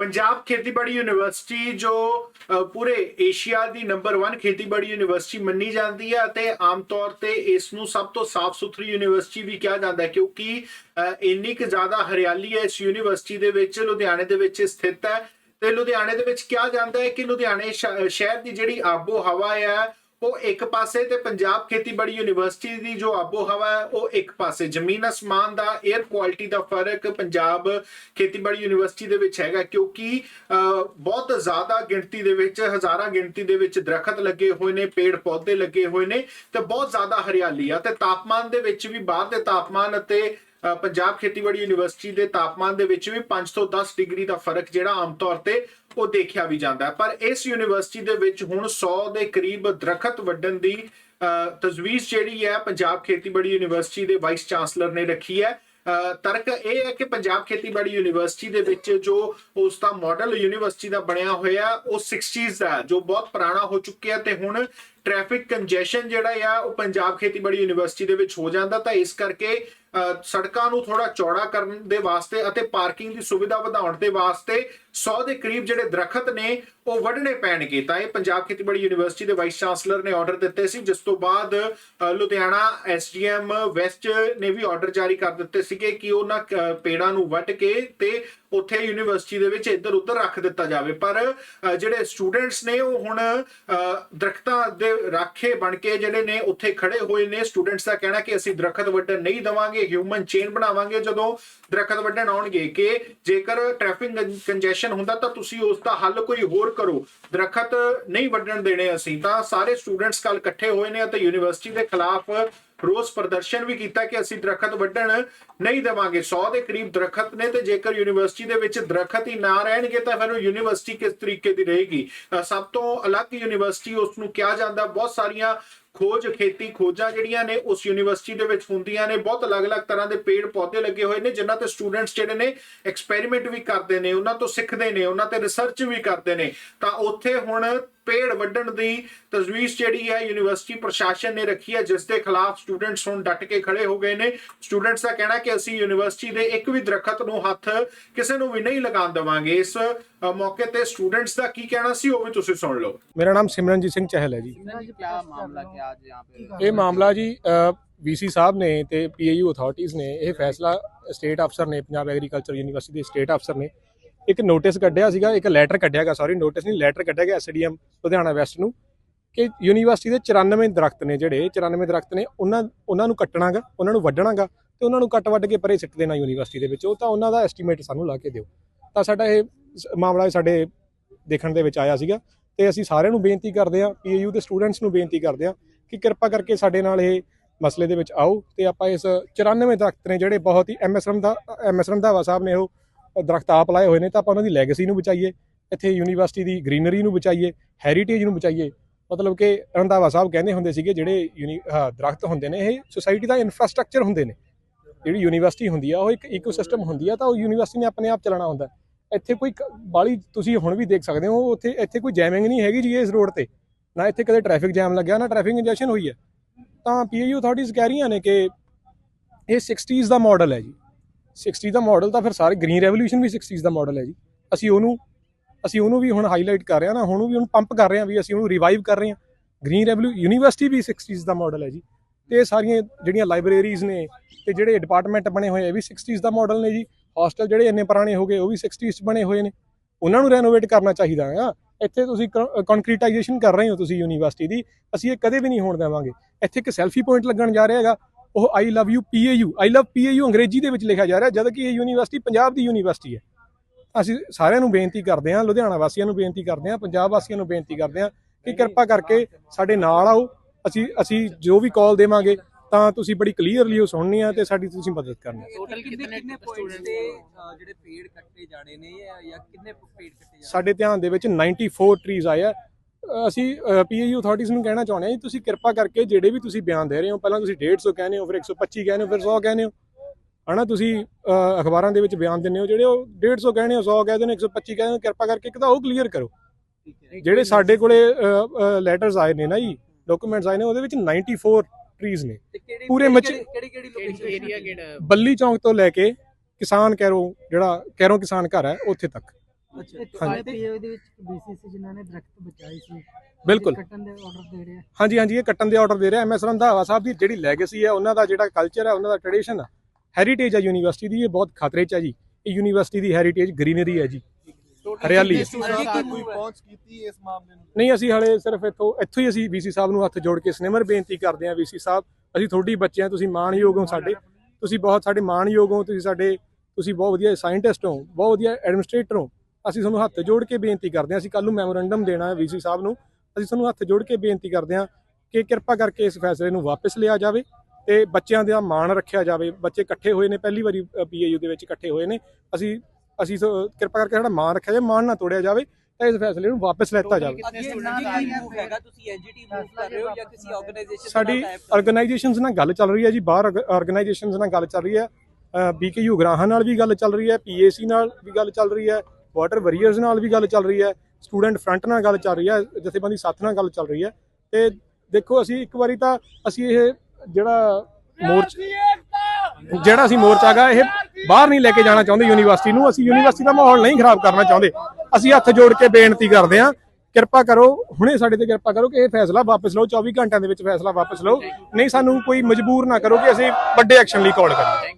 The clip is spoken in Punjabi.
ਪੰਜਾਬ ਖੇਤੀਬਾੜੀ ਯੂਨੀਵਰਸਿਟੀ ਜੋ ਪੂਰੇ ਏਸ਼ੀਆ ਦੀ ਨੰਬਰ 1 ਖੇਤੀਬਾੜੀ ਯੂਨੀਵਰਸਿਟੀ ਮੰਨੀ ਜਾਂਦੀ ਹੈ ਅਤੇ ਆਮ ਤੌਰ ਤੇ ਇਸ ਨੂੰ ਸਭ ਤੋਂ ਸਾਫ਼ ਸੁਥਰੀ ਯੂਨੀਵਰਸਿਟੀ ਵੀ ਕਿਹਾ ਜਾਂਦਾ ਹੈ ਕਿਉਂਕਿ ਇੰਨੀ ਕੁ ਜ਼ਿਆਦਾ ਹਰਿਆਲੀ ਹੈ ਇਸ ਯੂਨੀਵਰਸਿਟੀ ਦੇ ਵਿੱਚ, ਲੁਧਿਆਣੇ ਦੇ ਵਿੱਚ ਸਥਿਤ ਹੈ ਤੇ ਲੁਧਿਆਣੇ ਦੇ ਵਿੱਚ ਕਿਹਾ ਜਾਂਦਾ ਹੈ ਕਿ ਲੁਧਿਆਣੇ ਸ਼- ਸ਼ਹਿਰ ਦੀ ਜਿਹੜੀ ਆਬੋ ਹਵਾ ਹੈ ਉਹ ਇੱਕ ਪਾਸੇ ਤੇ ਪੰਜਾਬ ਖੇਤੀਬਾੜੀ ਯੂਨੀਵਰਸਿਟੀ ਦੀ ਜੋ ਆਬੋ ਹਵਾ ਹੈ, ਉਹ ਇੱਕ ਪਾਸੇ ਜ਼ਮੀਨ ਅਸਮਾਨ ਦਾ 에ਅਰ ਕੁਆਲਿਟੀ ਦਾ ਫ਼ਰਕ ਪੰਜਾਬ ਖੇਤੀਬਾੜੀ ਯੂਨੀਵਰਸਿਟੀ ਦੇ ਵਿੱਚ ਹੈਗਾ, ਕਿਉਂਕਿ ਬਹੁਤ ਜ਼ਿਆਦਾ ਗਿਣਤੀ ਦੇ ਵਿੱਚ, ਹਜ਼ਾਰਾਂ ਗਿਣਤੀ ਦੇ ਵਿੱਚ ਦਰਖਤ ਲੱਗੇ ਹੋਏ ਨੇ, ਪੇੜ ਪੌਦੇ ਲੱਗੇ ਹੋਏ ਨੇ ਤੇ ਬਹੁਤ ਜ਼ਿਆਦਾ ਹਰਿਆਲੀ ਆ ਤੇ ਤਾਪਮਾਨ ਦੇ ਵਿੱਚ ਵੀ ਬਾਹਰ ਦੇ ਤਾਪਮਾਨ ਅਤੇ ਪੰਜਾਬ ਖੇਤੀਬਾੜੀ ਯੂਨੀਵਰਸਿਟੀ ਦੇ ਤਾਪਮਾਨ ਦੇ ਵਿੱਚ ਵੀ 5 ਤੋਂ 10 ਡਿਗਰੀ ਦਾ ਫ਼ਰਕ ਜਿਹੜਾ ਆਮ ਤੌਰ ਤੇ ਉਹ ਦੇਖਿਆ ਵੀ ਜਾਂਦਾ ਪਰ ਇਸ ਯੂਨੀਵਰਸਿਟੀ ਦੇ ਵਿੱਚ ਹੁਣ 100 ਦੇ ਕਰੀਬ ਦਰਖਤ ਵੱਢਣ ਦੀ ਅਹ, ਤਜਵੀਜ਼ ਜਿਹੜੀ ਹੈ ਪੰਜਾਬ ਖੇਤੀਬਾੜੀ ਯੂਨੀਵਰਸਿਟੀ ਦੇ ਵਾਈਸ ਚਾਂਸਲਰ ਨੇ ਰੱਖੀ ਹੈ। ਅਹ, ਤਰਕ ਇਹ ਹੈ ਕਿ ਪੰਜਾਬ ਖੇਤੀਬਾੜੀ ਯੂਨੀਵਰਸਿਟੀ ਦੇ ਵਿੱਚ ਜੋ ਉਸ ਦਾ ਮਾਡਲ ਯੂਨੀਵਰਸਿਟੀ ਦਾ ਬਣਿਆ ਹੋਇਆ ਉਹ 60s ਦਾ ਜੋ ਬਹੁਤ ਪੁਰਾਣਾ ਹੋ ਚੁੱਕਿਆ ਤੇ ਹੁਣ ਟ੍ਰੈਫਿਕ ਕੰਜੈਸ਼ਨ ਜਿਹੜਾ ਆ ਉਹ ਪੰਜਾਬ ਖੇਤੀਬਾੜੀ ਯੂਨੀਵਰਸਿਟੀ ਦੇ ਵਿੱਚ ਹੋ ਜਾਂਦਾ ਤਾਂ ਇਸ ਕਰਕੇ ਸੜਕਾਂ ਨੂੰ ਥੋੜਾ ਚੌੜਾ ਕਰਨ ਦੇ ਵਾਸਤੇ ਅਤੇ ਪਾਰਕਿੰਗ ਦੀ ਸੁਵਿਧਾ ਵਧਾਉਣ ਦੇ ਵਾਸਤੇ 100 ਦੇ ਕਰੀਬ ਜਿਹੜੇ ਦਰਖਤ ਨੇ ਉਹ ਵੱਢਣੇ ਪੈਣਗੇ। ਤਾਂ ਇਹ ਪੰਜਾਬ ਖੇਤੀਬਾੜੀ ਯੂਨੀਵਰਸਿਟੀ ਦੇ ਵਾਈਸ ਚਾਂਸਲਰ ਨੇ ਆਰਡਰ ਦਿੱਤੇ ਸੀ ਜਿਸ ਤੋਂ ਬਾਅਦ ਅ, ਲੁਧਿਆਣਾ ਐਸਡੀਐਮ ਵੈਸਟ ਨੇ ਵੀ ਆਰਡਰ ਜਾਰੀ ਕਰ ਦਿੱਤੇ ਸੀਗੇ ਕਿ ਉਹਨਾਂ ਪੇੜਾਂ ਨੂੰ ਵੱਢ ਕੇ ਤੇ ਉੱਥੇ ਯੂਨੀਵਰਸਿਟੀ ਦੇ ਵਿੱਚ ਇੱਧਰ ਉੱਧਰ ਰੱਖ ਦਿੱਤਾ ਜਾਵੇ। ਪਰ ਜਿਹੜੇ ਸਟੂਡੈਂਟਸ ਨੇ ਉਹ ਹੁਣ ਅ, ਦਰਖਤਾਂ ਦੇ ਰਾਖੇ ਬਣ ਕੇ ਜਿਹੜੇ ਨੇ ਉੱਥੇ ਖੜੇ ਹੋਏ ਨੇ ਸਟੂਡੈਂਟਸ ਦਾ ਕਹਿਣਾ ਕਿ ਅਸੀਂ ਦਰਖਤ ਵੱਢਣ ਨਹੀਂ ਦਵਾਂਗੇ ਹਿਊਮਨ ਚੇਨ ਬਣਾਵਾਂਗੇ ਜਦੋਂ ਦਰਖਤ ਵੱਢਣ ਆਉਣਗੇ ਕਿ ਜੇਕਰ ਟ੍ਰੈਫਿਕ ਕੰਜੈਸ਼ਨ ਹੁੰਦਾ ਤਾਂ ਤੁਸੀਂ ਉਸ ਦਾ ਹੱਲ ਕੋਈ ਹੋਰ ਕਰੋ। ਦਰਖਤ ਨਹੀਂ ਵੱਢਣ ਦੇਣੇ ਅਸੀਂ। ਤਾਂ ਸਾਰੇ ਸਟੂਡੈਂਟਸ ਕੱਲ ਇਕੱਠੇ ਹੋਏ ਨੇ ਅਤੇ ਯੂਨੀਵਰਸਿਟੀ ਦੇ ਖਿਲਾਫ ਰੋਸ ਪ੍ਰਦਰਸ਼ਨ ਵੀ ਕੀਤਾ ਕਿ ਅਸੀਂ ਦਰਖਤ ਵੱਢਣ ਨਹੀਂ ਦੇਵਾਂਗੇ। 100 ਦੇ ਕਰੀਬ ਦਰਖਤ ਨੇ ਤੇ ਜੇਕਰ ਯੂਨੀਵਰਸਿਟੀ ਦੇ ਵਿੱਚ ਦਰਖਤ ਹੀ ਨਾ ਰਹਿਣਗੇ ਤਾਂ ਫਿਰ ਉਹ ਯੂਨੀਵਰਸਿਟੀ ਕਿਸ ਤਰੀਕੇ ਦੀ ਰਹੇਗੀ? ਅ, ਸਭ ਤੋਂ ਅਲੱਗ ਯੂਨੀਵਰਸਿਟੀ ਉਸ ਨੂੰ ਕਿਹਾ ਜਾਂਦਾ ਬਹੁਤ ਸਾਰੀਆਂ ਖੋਜ ਖੇਤੀ ਖੋਜਾਂ ਜਿਹੜੀਆਂ ਨੇ ਉਸ ਯੂਨੀਵਰਸਿਟੀ ਦੇ ਵਿੱਚ ਹੁੰਦੀਆਂ ਨੇ ਬਹੁਤ ਅਲੱਗ-ਅਲੱਗ ਤਰ੍ਹਾਂ ਦੇ ਪੇੜ ਪੌਦੇ ਲੱਗੇ ਹੋਏ ਨੇ ਜਿਨ੍ਹਾਂ ਤੇ ਸਟੂਡੈਂਟਸ ਜਿਹੜੇ ਨੇ ਐਕਸਪੈਰੀਮੈਂਟ ਵੀ ਕਰਦੇ ਨੇ ਉਹਨਾਂ ਤੋਂ ਸਿੱਖਦੇ ਨੇ ਉਹਨਾਂ ਤੇ ਰਿਸਰਚ ਵੀ ਕਰਦੇ ਨੇ। ਤਾਂ ਉੱਥੇ ਹੁਣ ਪੇੜ ਵੱਢਣ ਦੀ ਤਜਵੀਜ਼ ਜਿਹੜੀ ਹੈ ਯੂਨੀਵਰਸਿਟੀ ਪ੍ਰਸ਼ਾਸਨ ਨੇ ਰੱਖੀ ਹੈ ਜਿਸ ਦੇ ਖਿਲਾਫ ਸਟੂਡੈਂਟਸ ਹੁਣ ਡਟ ਕੇ ਖੜੇ ਹੋ ਗਏ ਨੇ। ਸਟੂਡੈਂਟਸ ਦਾ ਕਹਿਣਾ ਕਿ ਅਸੀਂ ਯੂਨੀਵਰਸਿਟੀ ਦੇ ਇੱਕ ਵੀ ਦਰਖਤ ਨੂੰ ਹੱਥ ਕਿਸੇ ਨੂੰ ਵੀ ਨਹੀਂ ਲਗਾਉਣ ਦੇਵਾਂਗੇ। ਇਸ ਮੌਕੇ ਤੇ ਸਟੂਡੈਂਟਸ ਦਾ ਕੀ ਕਹਿਣਾ ਸੀ ਉਹ ਵੀ ਤੁਸੀਂ ਸੁਣ ਲਓ। ਮੇਰਾ ਨਾਮ ਸਿਮਰਨਜੀਤ ਸਿੰਘ ਚਹਿਲ ਹੈ ਜੀ। ਸਿਮਰਨ ਜੀ ਕੀ ਮਾਮਲਾ ਕੀ क्या आज यहाँ पे ਇਹ ਮਾਮਲਾ ਜੀ ਵੀਸੀ ਸਾਹਿਬ ਨੇ ਤੇ ਪੀਏਯੂ ਅਥਾਰਟੀਆਂ ਨੇ ਇਹ ਫੈਸਲਾ ਸਟੇਟ ਅਫਸਰ ਨੇ ਪੰਜਾਬ ਐਗਰੀਕਲਚਰ ਯੂਨੀਵਰਸਿਟੀ ਦੇ ਸਟੇਟ ਅਫਸਰ ਨੇ ਇੱਕ ਨੋਟਿਸ ਕੱਢਿਆ ਸੀਗਾ ਇੱਕ ਲੈਟਰ ਕੱਢਿਆਗਾ ਸੌਰੀ ਨੋਟਿਸ ਨਹੀਂ ਲੈਟਰ ਕੱਢਿਆ ਗਿਆ ਐਸਡੀਐਮ ਲੁਧਿਆਣਾ ਵੈਸਟ ਨੂੰ ਕਿ ਯੂਨੀਵਰਸਿਟੀ ਦੇ 94 ਦਰਖਤ ਨੇ ਜਿਹੜੇ 94 ਦਰਖਤ ਨੇ ਉਹਨਾਂ ਉਹਨਾਂ ਨੂੰ ਕੱਟਣਾਗਾ ਉਹਨਾਂ ਨੂੰ ਵੱਢਣਾਗਾ ਤੇ ਉਹਨਾਂ ਨੂੰ ਕੱਟ ਵੱਢ ਕੇ ਪਰੇ ਸਿੱਟ ਦੇਣਾ ਯੂਨੀਵਰਸਿਟੀ ਦੇ ਵਿੱਚ ਉਹ ਤਾਂ ਉਹਨਾਂ ਦਾ ਐਸਟੀਮੇਟ ਸਾਨੂੰ ਲਾ ਕੇ ਦਿਓ ਤਾਂ ਸਾਡਾ ਇਹ ਸ- ਮਾਮਲਾ ਸਾਡੇ ਦੇਖਣ ਦੇ ਵਿੱਚ ਆਇਆ ਸੀਗਾ ਤੇ ਅਸੀਂ ਸਾਰਿਆਂ ਨੂੰ ਬੇਨਤੀ ਕਰਦੇ ਹਾਂ ਪੀਏਯੂ ਦੇ ਸਟੂਡੈਂਟਸ ਨੂੰ ਬੇਨਤੀ ਕਰਦੇ ਹਾਂ ਕਿ ਕਿਰਪਾ ਕਰਕੇ ਸਾਡੇ ਨਾਲ ਇਹ ਮਸਲੇ ਦੇ ਵਿੱਚ ਆਓ ਤੇ ਆਪਾਂ ਇਸ 94 ਦਰਖਤ ਨੇ ਜਿਹੜੇ ਬਹੁਤ ਹੀ ਐਮਐਸ ਦਾ ਐਮਐਸ ਰੰਧਾਵਾ ਸਾਹਿਬ ਨੇ ਉਹ ਦਰਖਤ ਆਪ ਲਾਏ ਹੋਏ ਨੇ ਤਾਂ ਆਪਾਂ ਉਹਨਾਂ ਦੀ ਲੈਗੇਸੀ ਨੂੰ ਬਚਾਈਏ, ਇੱਥੇ ਯੂਨੀਵਰਸਿਟੀ ਦੀ ਗ੍ਰੀਨਰੀ ਨੂੰ ਬਚਾਈਏ ਹੈਰੀਟੇਜ ਨੂੰ ਬਚਾਈਏ। ਮਤਲਬ ਕਿ ਰੰਧਾਵਾ ਸਾਹਿਬ ਕਹਿੰਦੇ ਹੁੰਦੇ ਸੀਗੇ ਜਿਹੜੇ ਯੂਨੀ ਆਹ ਦਰਖਤ ਹੁੰਦੇ ਨੇ, ਇਹ ਸੁਸਾਇਟੀ ਦਾ ਇਨਫਰਾਸਟ੍ਰਕਚਰ ਹੁੰਦੇ ਨੇ। ਜਿਹੜੀ ਯੂਨੀਵਰਸਿਟੀ ਹੁੰਦੀ ਆ, ਉਹ ਇੱਕ ਇਕੋਸਿਸਟਮ ਹੁੰਦੀ ਆ ਤਾਂ ਉਹ ਯੂਨੀਵਰਸਿਟੀ ਨੇ ਆਪਣੇ ਆਪ ਚੱਲਣਾ ਹੁੰਦਾ। ਇੱਥੇ ਕੋਈ ਬਾਲੀ ਤੁਸੀਂ ਹੁਣ ਵੀ ਦੇਖ ਸਕਦੇ ਹੋ, ਉੱਥੇ ਇੱਥੇ ਕੋਈ ਜੈਮਿੰਗ ਨਹੀਂ ਹੈਗੀ ਜੀ ਇਸ ਰੋਡ ਤੇ। ਨਾ ਇੱਥੇ ਕਦੇ ਟ੍ਰੈਫਿਕ ਜੈਮ ਲੱਗਿਆ, ਨਾ ਟ੍ਰੈਫਿਕ ਕੰਜੈਸ਼ਨ ਹੋਈ ਹੈ। ਤਾਂ ਪੀਏਯੂ ਅਥਾਰਟੀਜ਼ ਕਹਿ ਰਹੀਆਂ ਨੇ ਕਿ ਇਹ 60s ਦਾ ਮਾਡਲ ਹੈ ਜੀ। 60 ਦਾ ਮਾਡਲ ਤਾਂ ਫਿਰ ਸਾਰੇ ਗ੍ਰੀਨ ਰੈਵੋਲੂਸ਼ਨ ਵੀ 60s ਦਾ ਮਾਡਲ ਹੈ ਜੀ। ਅਸੀਂ ਉਹਨੂੰ ਅਸੀਂ ਉਹਨੂੰ ਵੀ ਹੁਣ ਹਾਈਲਾਈਟ ਕਰ ਰਹੇ ਹਾਂ ਨਾ, ਹੁਣ ਵੀ ਉਹਨੂੰ ਪੰਪ ਕਰ ਰਹੇ ਹਾਂ ਵੀ ਅਸੀਂ ਉਹਨੂੰ ਰਿਵਾਈਵ ਕਰ ਰਹੇ ਹਾਂ। ਗ੍ਰੀਨ ਰੈਵੋਲੂ ਯੂਨੀਵਰਸਿਟੀ ਵੀ 60s ਦਾ ਮਾਡਲ ਹੈ ਜੀ। ਤੇ ਇਹ ਸਾਰੀਆਂ ਜਿਹੜੀਆਂ ਲਾਇਬ੍ਰੇਰੀਜ਼ ਨੇ ਤੇ ਜਿਹੜੇ ਡਿਪਾਰਟਮੈਂਟ ਬਣੇ ਹੋਏ ਆ, ਇਹ ਵੀ 60s ਦਾ ਮਾਡਲ ਨੇ ਜੀ। ਹੌਸਟਲ ਜਿਹੜੇ ਇੰਨੇ ਪੁਰਾਣੇ ਹੋ ਗਏ, ਉਹ ਵੀ 60s 'ਚ ਬਣੇ ਹੋਏ ਨੇ। ਉਹਨਾਂ ਨੂੰ ਰੈਨੋਵੇਟ ਕਰਨਾ ਚਾਹੀਦਾ ਹੈ ਇੱਥੇ ਤੁਸੀਂ ਕੰਕਰੀਟਾਈਜੇਸ਼ਨ ਕਰ ਰਹੇ ਹੋ ਤੁਸੀਂ ਯੂਨੀਵਰਸਿਟੀ ਦੀ ਅਸੀਂ ਇਹ ਕਦੇ ਵੀ ਨਹੀਂ ਹੋਣ ਦੇਵਾਂਗੇ। ਇੱਥੇ ਇੱਕ ਸੈਲਫੀ ਪੁਆਇੰਟ ਲੱਗਣ ਜਾ ਰਿਹਾ ਹੈਗਾ ਉਹ I love you PAU I love PAU ਅੰਗਰੇਜ਼ੀ ਦੇ ਵਿੱਚ ਲਿਖਿਆ ਜਾ ਰਿਹਾ ਜਦ ਕਿ ਇਹ ਯੂਨੀਵਰਸਿਟੀ ਪੰਜਾਬ ਦੀ ਯੂਨੀਵਰਸਿਟੀ ਹੈ। ਅਸੀਂ ਸਾਰਿਆਂ ਨੂੰ ਬੇਨਤੀ ਕਰਦੇ ਹਾਂ ਲੁਧਿਆਣਾ ਵਾਸੀਆਂ ਨੂੰ ਬੇਨਤੀ ਕਰਦੇ ਹਾਂ ਪੰਜਾਬ ਵਾਸੀਆਂ ਨੂੰ ਬੇਨਤੀ ਕਰਦੇ ਹਾਂ ਕਿ ਕਿਰਪਾ ਕਰਕੇ ਸਾਡੇ ਨਾਲ ਆਓ ਅਸੀਂ ਅਸੀਂ ਜੋ ਵੀ ਕਾਲ ਦੇਵਾਂਗੇ ਤਾਂ ਤੁਸੀਂ ਬੜੀ ਕਲੀਅਰਲੀ ਉਹ ਸੁਣਨੀ ਆ ਤੇ ਸਾਡੀ ਤੁਸੀਂ ਮਦਦ ਕਰਨੀ ਦੇ ਸਾਡੇ ਧਿਆਨ ਦੇ ਵਿੱਚ 94 ਟਰੀਜ਼ ਆਇਆ ਅਸੀਂ ਪੀਏਯੂ ਅਥਾਰਟੀਆਂ ਨੂੰ ਕਹਿਣਾ ਚਾਹੁੰਦੇ ਹਾਂ ਤੁਸੀਂ ਕਿਰਪਾ ਕਰਕੇ ਜਿਹੜੇ ਵੀ ਤੁਸੀਂ ਬਿਆਨ ਦੇ ਰਹੇ ਹੋ ਪਹਿਲਾਂ ਤੁਸੀਂ 150 ਕਹਿੰਦੇ ਹੋ ਫਿਰ 125 ਕਹਿੰਦੇ ਹੋ ਫਿਰ 100 ਕਹਿੰਦੇ ਹੋ। ਹਨਾ ਤੁਸੀਂ ਅਖਬਾਰਾਂ ਦੇ ਵਿੱਚ ਬਿਆਨ ਦਿੰਦੇ ਹੋ ਜਿਹੜੇ ਉਹ 150 ਕਹਿੰਦੇ ਹੋ 100 ਕਹਿੰਦੇ ਨੇ 125 ਕਹਿੰਦੇ ਹੋ ਕਿਰਪਾ ਕਰਕੇ ਇੱਕ ਤਾਂ ਉਹ ਕਲੀਅਰ ਕਰੋ। ਜਿਹੜੇ ਸਾਡੇ ਕੋਲੇ ਲੈਟਰਸ ਆਏ ਨੇ ਨਾ ਜੀ ਡਾਕੂਮੈਂਟਸ ਆਏ ਨੇ ਉਹਦੇ ਵਿੱਚ 94 ਟਰੀਜ਼ ਨੇ। ਪੂਰੇ ਮੱਛੀ ਕਿਹੜੀ ਕਿਹੜੀ ਲੋਕੇਸ਼ਨ ਏਰੀਆ ਕਿਹੜਾ ਬੱਲੀ ਚੌਂਕ ਤੋਂ ਲੈ ਕੇ ਕਿਸਾਨ ਕੈਰੋ ਜਿਹੜਾ ਕੈਰੋ ਕਿਸਾਨ ਘਰ ਹੈ ਉੱਥੇ ਤੱਕ। ਬਿਲਕੁਲ। ਹਾਂਜੀ ਹਾਂਜੀ ਇਹ ਕੱਟਣ ਦੇ ਆਰਡਰ ਦੇ ਰਿਹਾ ਐਮਐਸ ਰੰਧਾਵਾ ਸਾਹਿਬ ਦੀ ਜਿਹੜੀ ਲੈਗੇਸੀ ਹੈ ਉਹਨਾਂ ਦਾ ਜਿਹੜਾ ਕਲਚਰ ਹੈ ਉਹਨਾਂ ਦਾ ਟ੍ਰੈਡੀਸ਼ਨ ਹੈ ਹੈਰੀਟੇਜ ਹੈ ਯੂਨੀਵਰਸਿਟੀ ਦੀ ਇਹ ਬਹੁਤ ਖਤਰੇ 'ਚ ਹੈ ਜੀ। ਇਹ ਯੂਨੀਵਰਸਿਟੀ ਦੀ ਹੈਰੀਟੇਜ ਗ੍ਰੀਨਰੀ ਹੈ ਜੀ। ਹਰਿਆਲੀ ਹੈ। ਕੋਈ ਪਹੁੰਚ ਕੀਤੀ ਇਸ ਮਾਮਲੇ ਨੂੰ ਨਹੀਂ ਅਸੀਂ ਹਲੇ ਸਿਰਫ ਇੱਥੋਂ ਇੱਥੋਂ ਹੀ ਅਸੀਂ ਵੀਸੀ ਸਾਹਿਬ ਨੂੰ ਹੱਥ ਜੋੜ ਕੇ ਸਿਨੇਮਰ ਬੇਨਤੀ ਕਰਦੇ ਹਾਂ ਵੀਸੀ ਸਾਹਿਬ ਅਸੀਂ ਤੁਹਾਡੀ ਬੱਚਿਆਂ ਤੁਸੀਂ ਮਾਣਯੋਗ ਹੋ ਸਾਡੇ ਤੁਸੀਂ ਬਹੁਤ ਸਾਡੇ ਮਾਣਯੋਗ ਹੋ ਤੁਸੀਂ ਸਾਡੇ ਤੁਸੀਂ ਬਹੁਤ ਵਧੀਆ ਸਾਇੰਟਿਸਟ ਹੋ ਬਹੁਤ ਵਧੀਆ ਐਡਮਿਨਿਸਟ੍ਰੇਟਰ ਹੋ। ਅਸੀਂ ਤੁਹਾਨੂੰ ਹੱਥ ਜੋੜ ਕੇ ਬੇਨਤੀ ਕਰਦੇ ਹਾਂ ਅਸੀਂ ਕੱਲ ਨੂੰ ਮੈਮੋਰੈਂਡਮ ਦੇਣਾ ਹੈ ਵੀਸੀ ਸਾਹਿਬ ਨੂੰ। ਅਸੀਂ ਤੁਹਾਨੂੰ ਹੱਥ ਜੋੜ ਕੇ ਬੇਨਤੀ ਕਰਦੇ ਹਾਂ ਕਿ ਕਿਰਪਾ ਕਰਕੇ ਇਸ ਫੈਸਲੇ ਨੂੰ ਵਾਪਸ ਲਿਆ ਜਾਵੇ ਤੇ ਬੱਚਿਆਂ ਦਾ ਮਾਣ ਰੱਖਿਆ ਜਾਵੇ। ਬੱਚੇ ਇਕੱਠੇ ਹੋਏ ਨੇ ਪਹਿਲੀ ਵਾਰੀ ਪੀਏਯੂ ਦੇ ਵਿੱਚ ਇਕੱਠੇ ਹੋਏ ਨੇ। ਅਸੀਂ ਅਸੀਂ ਕਿਰਪਾ ਕਰਕੇ ਸਾਡਾ ਮਾਨ ਰੱਖਿਆ ਜਾਵੇ ਮਾਨ ਨਾ ਤੋੜਿਆ ਜਾਵੇ ਤਾਂ ਇਸ ਫੈਸਲੇ ਨੂੰ ਵਾਪਸ ਲੈਤਾ ਜਾਵੇ। ਸਾਡੀ ਆਰਗੇਨਾਈਜੇਸ਼ਨਸ ਨਾਲ ਗੱਲ ਚੱਲ ਰਹੀ ਹੈ ਜੀ ਬਾਹਰ ਆਰਗੇਨਾਈਜੇਸ਼ਨਸ ਨਾਲ ਗੱਲ ਚੱਲ ਰਹੀ ਹੈ। ਬੀਕੇਯੂ ਗ੍ਰਾਹਾਂ ਨਾਲ ਵੀ ਗੱਲ ਚੱਲ ਰਹੀ ਹੈ ਪੀਏਸੀ ਨਾਲ ਵੀ ਗੱਲ ਚੱਲ ਰਹੀ ਹੈ ਵਾਟਰ ਵਰੀਅਰਸ ਨਾਲ ਵੀ ਗੱਲ ਚੱਲ ਰਹੀ ਹੈ ਸਟੂਡੈਂਟ ਫਰੰਟ ਨਾਲ ਗੱਲ ਚੱਲ ਰਹੀ ਹੈ ਜਥੇਬੰਦੀ ਸਾਥ ਨਾਲ ਗੱਲ ਚੱਲ ਰਹੀ ਹੈ। ਤੇ ਦੇਖੋ ਅਸੀਂ ਇੱਕ ਵਾਰੀ ਤਾਂ ਅਸੀਂ ਇਹ ਜਿਹੜਾ ਮੋਰਚ ਜਿਹੜਾ ਅਸੀਂ ਮੋਰਚਾ ਗਾ ਇਹ ਬਾਹਰ ਨਹੀਂ ਲੈ ਕੇ ਜਾਣਾ ਚਾਹੁੰਦੇ ਯੂਨੀਵਰਸਿਟੀ ਨੂੰ। ਅਸੀਂ ਯੂਨੀਵਰਸਿਟੀ ਦਾ ਮਾਹੌਲ ਨਹੀਂ ਖਰਾਬ ਕਰਨਾ ਚਾਹੁੰਦੇ। ਅਸੀਂ ਹੱਥ ਜੋੜ ਕੇ ਬੇਨਤੀ ਕਰਦੇ ਹਾਂ, ਕਿਰਪਾ ਕਰੋ, ਹੁਣੇ ਸਾਡੇ ਤੇ ਕਿਰਪਾ ਕਰੋ ਕਿ ਇਹ ਫੈਸਲਾ ਵਾਪਸ ਲਓ 24 ਘੰਟਿਆਂ ਦੇ ਵਿੱਚ ਫੈਸਲਾ ਵਾਪਸ ਲਓ। ਨਹੀਂ, ਸਾਨੂੰ ਕੋਈ ਮਜਬੂਰ ਨਾ ਕਰੋ ਕਿ ਅਸੀਂ ਵੱਡੇ ਐਕਸ਼ਨ ਲਈ ਕਾਲ ਕਰੀਏ।